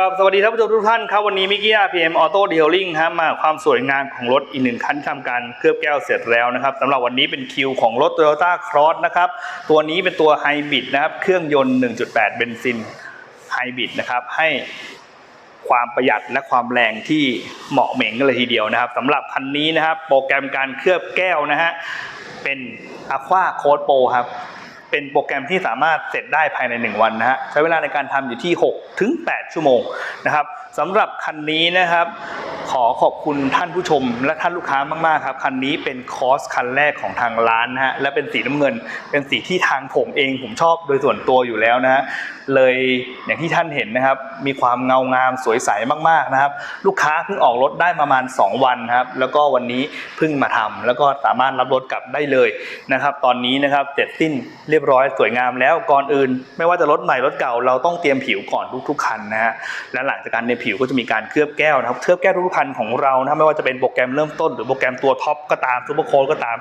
ครับสวัสดีท่านผู้ชมทุกท่านครับวันนี้มิกกี้อาพีเอ็มออโต้ดีเทลลิงครับมาความสวยงามของรถอีกหนึ่งคันทำการเคลือบแก้วเสร็จแล้วนะครับสำหรับวันนี้เป็นคิวของรถ Toyota Cross นะครับตัวนี้เป็นตัวไฮบริดนะครับเครื่องยนต์ 1.8 เบนซินไฮบริดนะครับให้ความประหยัดและความแรงที่เหมาะเหม่งกันเลยทีเดียวนะครับสำหรับคันนี้นะครับโปรแกรมการเคลือบแก้วนะฮะเป็น Aqua Code Pro ครับ เป็นโปรแกรมที่สามารถเสร็จได้ภายใน 1 วันนะฮะใช้เวลาในการทำอยู่ที่ 6 ถึง 8 ชั่วโมงนะครับสำหรับคันนี้นะครับ ขอขอบคุณท่านผู้ชมและท่านลูกค้ามาก ๆ ครับ คันนี้เป็นคอสคันแรกของทางร้านนะฮะและเป็นสีน้ำเงิน เป็นสีที่ทางผมเองผมชอบโดยส่วนตัวอยู่แล้วนะฮะเลยอย่างที่ท่านเห็นนะครับ มีความเงางามสวยใสมาก ๆ นะครับ ลูกค้าเพิ่งออกรถได้ประมาณ 2 วันครับ แล้วก็วันนี้เพิ่งมาทำแล้วก็สามารถรับรถกลับได้เลยนะครับ ตอนนี้นะครับเสร็จสิ้นเรียบร้อยสวยงามแล้วก่อนอื่น ไม่ว่าจะรถใหม่รถเก่าเราต้องเตรียมผิวก่อนทุกๆคันนะฮะและหลังจากการเตรียมผิวก็จะมีการเคลือบแก้วนะครับเคลือบแก้วทุกๆคันของเรานะไม่ว่าจะเป็นโปรแกรมเริ่มต้น หรือโปรแกรมตัวท็อปก็ตามซูเปอร์โค้ดก็ตาม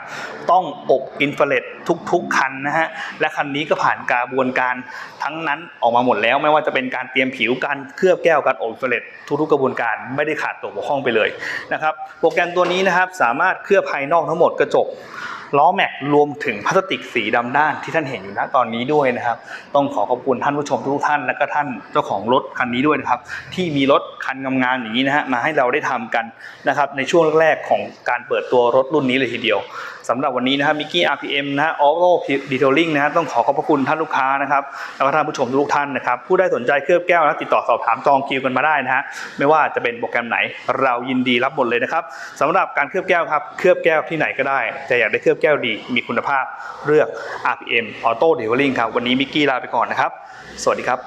ต้องอบอินฟราเลตทุก ๆ คันนะฮะและคันนี้ก็ผ่านกระบวนการทั้งนั้นออกมาหมดแล้ว ไม่ว่าจะเป็นการเตรียมผิวการเคลือบแก้วการอบอินฟราเลตทุกๆกระบวนการไม่ได้ขาดตกบกพร่องไปเลยนะครับโปรแกรมตัวนี้นะครับสามารถเคลือบภายนอกทั้งหมดกระจก ล้อแม็กรวมถึงพลาสติกสีดำด้านที่ท่านเห็นอยู่ณตอนนี้ด้วยนะครับ ต้องขอขอบคุณท่านผู้ชมทุกท่าน และก็ท่านเจ้าของรถคันนี้ด้วยนะครับ ที่มีรถคันงามๆอย่างนี้นะฮะมาให้เราได้ทำกันนะครับในช่วงแรกๆของการเปิดตัวรถรุ่นนี้เลยทีเดียวสำหรับวันนี้นะครับมิกกี้ RPM นะฮะ Auto Detailing นะฮะต้องขอขอบพระคุณท่านลูกค้านะครับแล้วก็ท่านผู้ชมทุกท่านนะครับผู้ได้สนใจเคลือบแก้วนะติดต่อสอบถามจองคิวกันมาได้นะฮะไม่ว่าจะเป็นโปรแกรมไหน เรายินดีรับหมดเลยนะครับสำหรับการเคลือบแก้วครับเคลือบแก้วที่ไหนก็ได้แต่อยากได้เคลือบแก้วดี มีคุณภาพเลือก RPM Auto Delivering ครับ วันนี้มิกกี้ลาไปก่อนนะครับ สวัสดีครับ